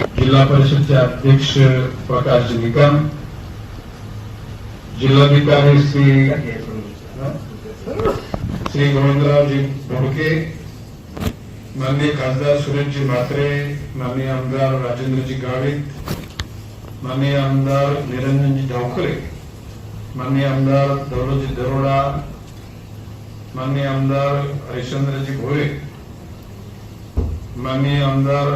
जिल्हा परिषदचे अध्यक्ष प्रकाश निकम जिल्हाधिकारी श्री श्री गोविंदरावजी बोडके माननीय खासदार सुरेशजी म्हात्रे माननीय आमदार राजेंद्रजी गावित माननीय आमदार निरंजनजी ढावखरे माननीय आमदार दौलतजी दरोडा माननीय आमदार हरिश्चंद्रजी भोये माननीय आमदार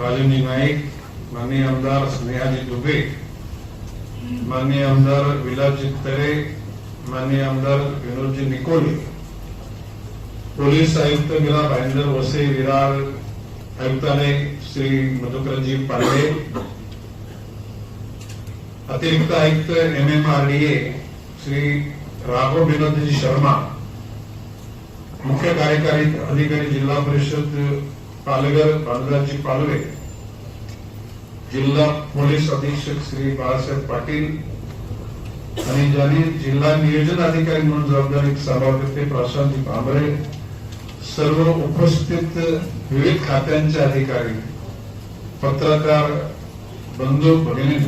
राजनजी नाईक माननीय आमदार स्नेहाजी दुबे माननीय आमदार विलासजी तरे माननीय आमदार विनोदजी निकोले पोलीस आयुक्त मिला भाईंदर वसे विरार आयुक्ताने श्री मधुकरजी पांडे अतिरिक्त आयुक्त M M R D A Shri Raghav Vinodji Sharma मुख्य कार्यकारी अधिकारी जिल्हा परिषद पालघर भानुदासजी पालवे जिल्हा पोलीस अधीक्षक श्री बाळासाहेब पाटील आणि ज्यांनी जिल्हा नियोजन अधिकारी म्हणून जबाबदारी सांभाळते ते प्रशांत भांबरे सर्व उपस्थित विविध खात्यांचे अधिकारी पत्रकार बंधू भगिनी.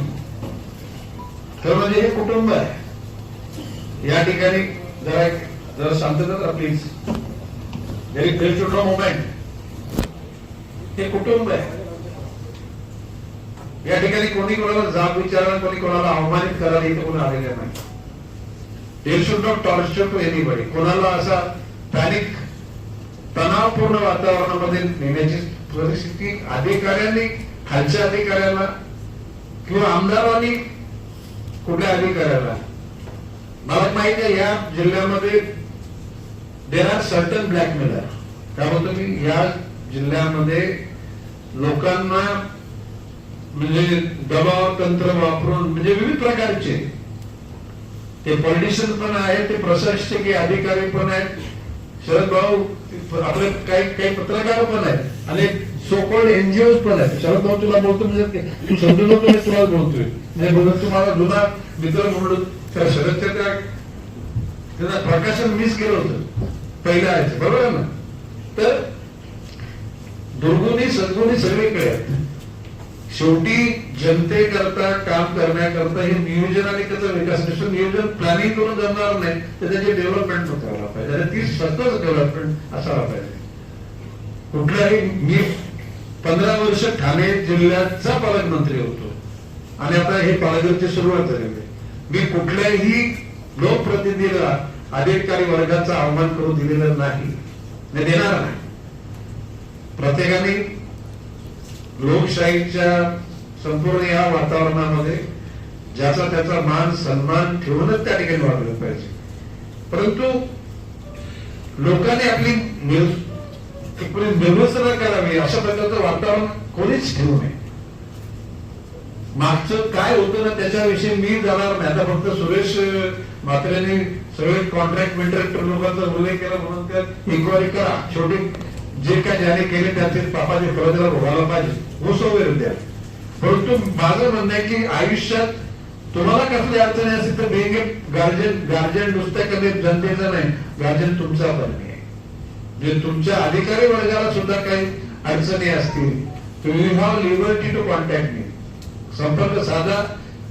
तर म्हणजे हे कुटुंब आहे. या ठिकाणी जरा एक जरा शांतता प्लीज व्हेरी मोमेंट हे कुटुंब आहे. या ठिकाणी कोणी कोणाला जाब विचारणार कोणी कोणाला अवमानित करायला इथे कोणी आलेलं नाही. They should not torture to anybody कोणाला असा पॅनिक तणावपूर्ण वातावरणामध्ये नेण्याची परिस्थिती अधिकाऱ्यांनी खालच्या अधिकाऱ्याला किंवा आमदारांनी कुठल्या अधिकाऱ्याला? मला माहिती आहे या जिल्ह्यामध्ये देर आर सर्टन ब्लॅकमेलर त्यामुळे तुम्ही या जिल्ह्यामध्ये लोकांना म्हणजे दबाव तंत्र वापरून म्हणजे विविध प्रकारचे. ते पॉलिटिशियन पण आहेत ते प्रशासकीय अधिकारी पण आहेत. शरद भाऊ आपले काही काही पत्रकार पण आहेत. आणि सोकोल्ड एनजीओ पण आहेत. शरद भाऊ तुला बोलतो म्हणजे तू समजून मी तुला बोलतोय. म्हणजे म्हणून तुम्हाला जुना मित्र म्हणून त्या शरदच्या त्या त्यांना प्रकाशन मिस केलं होतं. पहिल्या आहे बरोबर ना? तर दुर्गुणी सद्गुणी सगळीकडे आहेत. शेवटी जनतेकरता काम करण्याकरता हे नियोजन आणि त्याचा विकास नुसतं नियोजन प्लॅनिंग करून करणार नाही तर त्याची डेव्हलपमेंट करायला पाहिजे. ती सतत डेव्हलपमेंट असायला पाहिजे. कुठल्याही मी पंधरा वर्ष ठाणे जिल्ह्याचा पालकमंत्री होतो. आणि आता हे पालघरची सुरुवात झालेली आहे. मी कुठल्याही लोकप्रतिनिधीला अधिकारी वर्गाचा आव्हान करू दिलेलं नाही देणार नाही. प्रत्येकाने लोकशाहीच्या संपूर्ण या वातावरणामध्ये ज्याचा त्याचा मान सन्मान ठेवूनच त्या ठिकाणी वागलं पाहिजे. परंतु लोकांनी आपली निर्वसना करावी अशा प्रकारचं वातावरण कोणीच ठेवू नये. मागचं काय होतं ना त्याच्याविषयी मी जाणार नाही. आता फक्त सुरेश म्हात्रेने सगळे कॉन्ट्रॅक्ट मिंट्रॅक्टर लोकांचा उल्लेख केला म्हणून त्यात इन्क्वायरी करा. शेवटी जे काय ज्याने केले त्याचे पापाचे फळ त्याला भोगायला पाहिजे हो वगैरे द्या. परंतु माझं म्हणणं आहे की आयुष्यात तुम्हाला कसली अडचणी असेल तर बेंगे गार्जन गार्जन नुसत्या कधी जनतेचा नाही गार्जन तुमचा पण आहे जे तुमच्या अधिकारी वर्गाला सुद्धा काही अडचणी असतील तुम्ही have liberty to contact me संपर्क साधा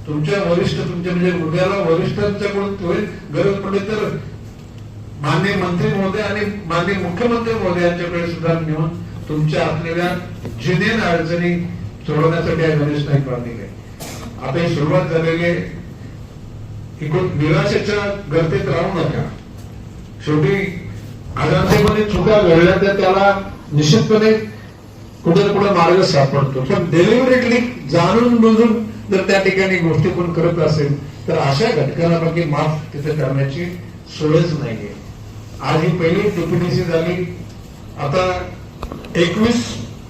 तुमच्या वरिष्ठ तुमच्या म्हणजे उद्याला वरिष्ठांच्याकडून होईल गरज पडली तर माननीय मंत्री महोदय आणि माननीय मुख्यमंत्री महोदयांच्याकडे सुद्धा नेऊन तुमच्या असलेल्या जिनेन अडचणी सोडवण्यासाठी या गणेश नाईक बांधलेले आता ही सुरुवात झालेली आहे. इकडून निराशेच्या गर्दीत राहू नका. शेवटी आजारतेमध्ये चुका घडल्या तर त्याला निश्चितपणे कुठे ना कुठे मार्ग सापडतो. पण डेलिव्हरेटली जाणून बुजून जर त्या ठिकाणी गोष्टी कोण करत असेल तर अशा घटकांना बाकी माफ तिथे करण्याची सोयच नाहीये. आज ही पहिली डेप्युटेशन झाली. आता एकवीस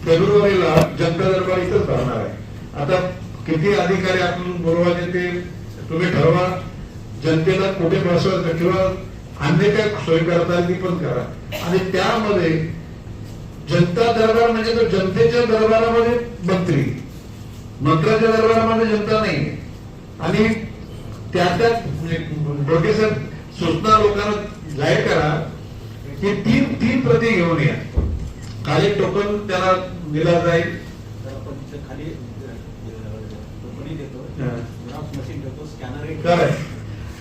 फेब्रुवारीला जनता दरबार इथंच भरणार आहे. आता किती अधिकारी आपण बोलवायचे ते तुम्ही ठरवा. जनतेला कुठे बसवायचं किंवा अन्य काय सोय करता ती पण करा. आणि त्यामध्ये जनता दरबार म्हणजे तो जनतेच्या दरबारामध्ये मंत्री. मंत्र्याच्या दरबारामध्ये जनता नाही आणि त्या त्या म्हणजे डोके साहेब सूचना लोकांना जाहीर करा की तीन तीन प्रती घेऊन या. काही टोकन त्याला दिला जाईल. खाली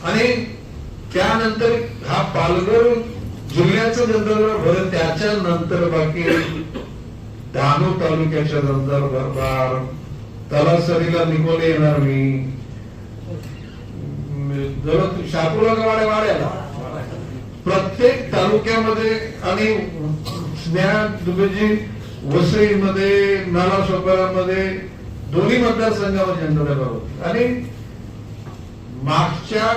आणि त्यानंतर हा पालघर जिल्ह्याचं जनरल भर त्याच्यानंतर बाकी डहाणू तालुक्याच्या जनरल भरणार तलासरीला निकोले येणार मी. शापूरला वाड्या वाड्याला प्रत्येक तालुक्यामध्ये आणि स्नेहा दुबेजी वसईमध्ये नालासोपारामध्ये दोन्ही मतदारसंघामध्ये जनता आणि मागच्या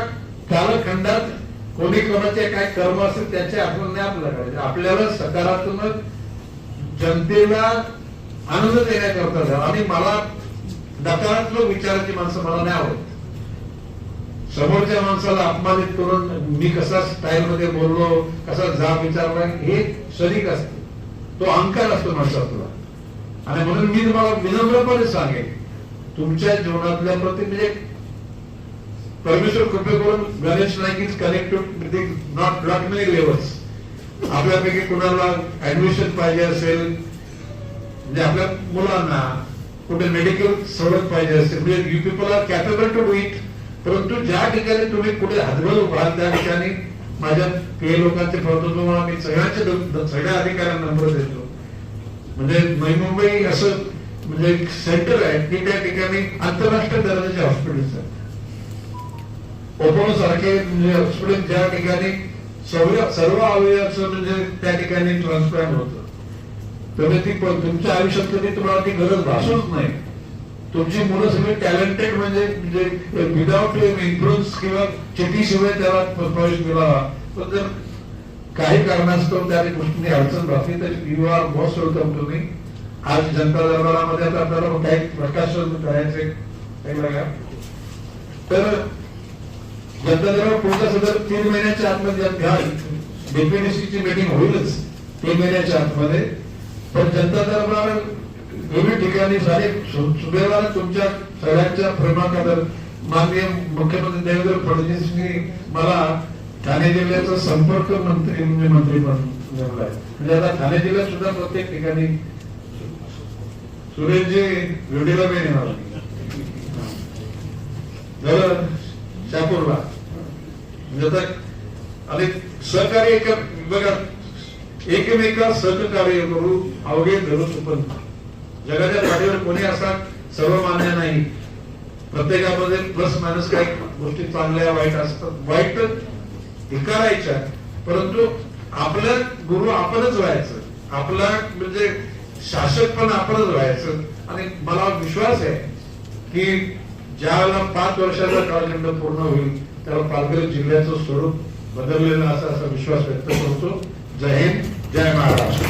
कालखंडात कोणी कोणाचे काय कर्म असेल त्याचे आठवण नाही आपल्याला आपल्याला सकारात्मक जनतेला आनंद देण्याकरता झाला. आणि मला नकारात्मक विचाराची माणसं मला नाही आवडत. समोरच्या माणसाला अपमानित करून मी कसा स्टाईल मध्ये बोललो कसा जाब विचारला हे शरीक असते. तो अहंकार असतो माणसातला. आणि म्हणून मी तुम्हाला विनम्रपणे सांगेन तुमच्या जीवनातल्या प्रति म्हणजे परमेश्वर कृपे करून Ganesh Naik is connected not not many levels आपल्यापैकी कुणाला ऍडमिशन पाहिजे असेल म्हणजे आपल्या मुलांना कुठे मेडिकल सवलत पाहिजे असेल म्हणजे you people are capable to do it परंतु ज्या ठिकाणी तुम्ही कुठे हातबल व्हाल त्या ठिकाणी माझ्या काही लोकांचे प्रभुत्व मी सगळ्यांच्या सगळ्या अधिकाऱ्यांना नंबर देतो. म्हणजे नवी मुंबई असं म्हणजे एक सेंटर आहे की त्या ठिकाणी आंतरराष्ट्रीय दर्जाचे हॉस्पिटल्स आहेत. ओपोलो सारखे म्हणजे हॉस्पिटल ज्या ठिकाणी सर्व सर्व अवयवाचं म्हणजे त्या ठिकाणी ट्रान्सप्लांट होतं. तर ती तुमच्या आयुष्यात कधी तुम्हाला ती गरज भासूच नाही. तुमची मुलं सगळी टॅलेंटेड म्हणजे म्हणजे विदाउट इन्फ्लुएन्स किंवा चिठीशिवाय त्याला प्रवेश मिळावा पण जर काही कारणास्तव त्या गोष्टीने अडचण राहते तर यू आर मोस्ट वेलकम तुम्ही आज जनता दरबारामध्ये आता आपल्याला काही प्रकाश करायचे काही बघा. तर जनता दरबार पुढचा सदर तीन महिन्याच्या आतमध्ये घ्या डीपीडीसीची मीटिंग होईलच तीन महिन्याच्या आतमध्ये. पण जनता दरबार दोन्ही ठिकाणी सारे सु- सुदैवाने तुमच्या सगळ्यांच्या प्रेमाखातर माननीय मुख्यमंत्री देवेंद्र फडणवीसनी मला ठाणे जिल्ह्याचा संपर्क मंत्री म्हणजे मंत्री म्हणून नेमलाय म्हणजे आता ठाणे जिल्ह्यात सुद्धा प्रत्येक ठिकाणी सुरेशजी विडीला मी येणार झालं? शापूरला. म्हणजे आता आणि सहकार्य एका विभागात एकमेका सहकार्य करू अवघे धरू सुपन जगाच्या पाठीवर कोणी असा सर्वमान्य नाही. प्रत्येकामध्ये प्लस मायनस काही गोष्टी चांगल्या वाईट असतात. वाईट हे करायच्या परंतु आपलं गुरु आपणच व्हायचं. आपला म्हणजे शासक पण आपणच व्हायचं. आणि मला विश्वास आहे की ज्यावेळेला पाच वर्षाचा कालखंड पूर्ण होईल त्याला पालघर जिल्ह्याचं स्वरूप बदललेलं असा असा विश्वास व्यक्त करतो. जय हिंद जय महाराष्ट्र.